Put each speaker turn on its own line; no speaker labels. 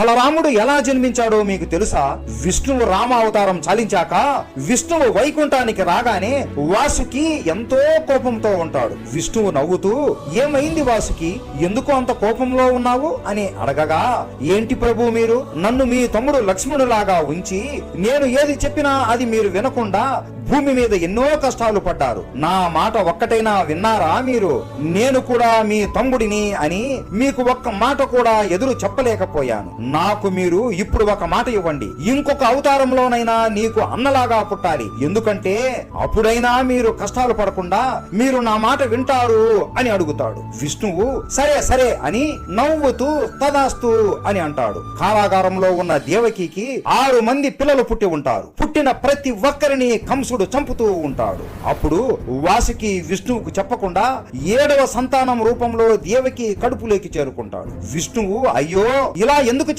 బలరాముడు ఎలా జన్మించాడో మీకు తెలుసా? విష్ణువు రామ అవతారం చాలించాక విష్ణువు వైకుంఠానికి రాగానే వాసుకి ఎంతో కోపంతో ఉంటాడు. విష్ణువు నవ్వుతూ ఏమైంది వాసుకి? ఎందుకు అంత కోపంలో ఉన్నావు? అని అడగగా ఏంటి ప్రభు మీరు? నన్ను మీ తమ్ముడు లక్ష్మణులాగా ఉంచి నేను ఏది చెప్పినా అది మీరు వినకుండా భూమి మీద ఎన్నో కష్టాలు పడ్డారు. నా మాట ఒక్కటైనా విన్నారా మీరు? నేను కూడా మీ తమ్ముడిని అని మీకు ఒక్క మాట కూడా ఎదురు చెప్పలేకపోయాను. నాకు మీరు ఇప్పుడు ఒక మాట ఇవ్వండి. ఇంకొక అవతారంలోనైనా నీకు అన్నలాగా పుట్టాలి. ఎందుకంటే అప్పుడైనా మీరు కష్టాలు పడకుండా మీరు నా మాట వింటారు అని అడుగుతాడు. విష్ణువు సరే సరే అని నవ్వుతూ తదాస్తు అని అంటాడు. కారాగారంలో ఉన్న దేవకికి ఆరు మంది పిల్లలు పుట్టి ఉంటారు. పుట్టిన ప్రతి ఒక్కరిని కంసుడు చంపుతూ ఉంటాడు. అప్పుడు వాసుకి విష్ణువుకు చెప్పకుండా ఏడవ సంతానం రూపంలో దేవకి కడుపులోకి చేరుకుంటాడు. విష్ణువు అయ్యో ఇలా ఎందుకు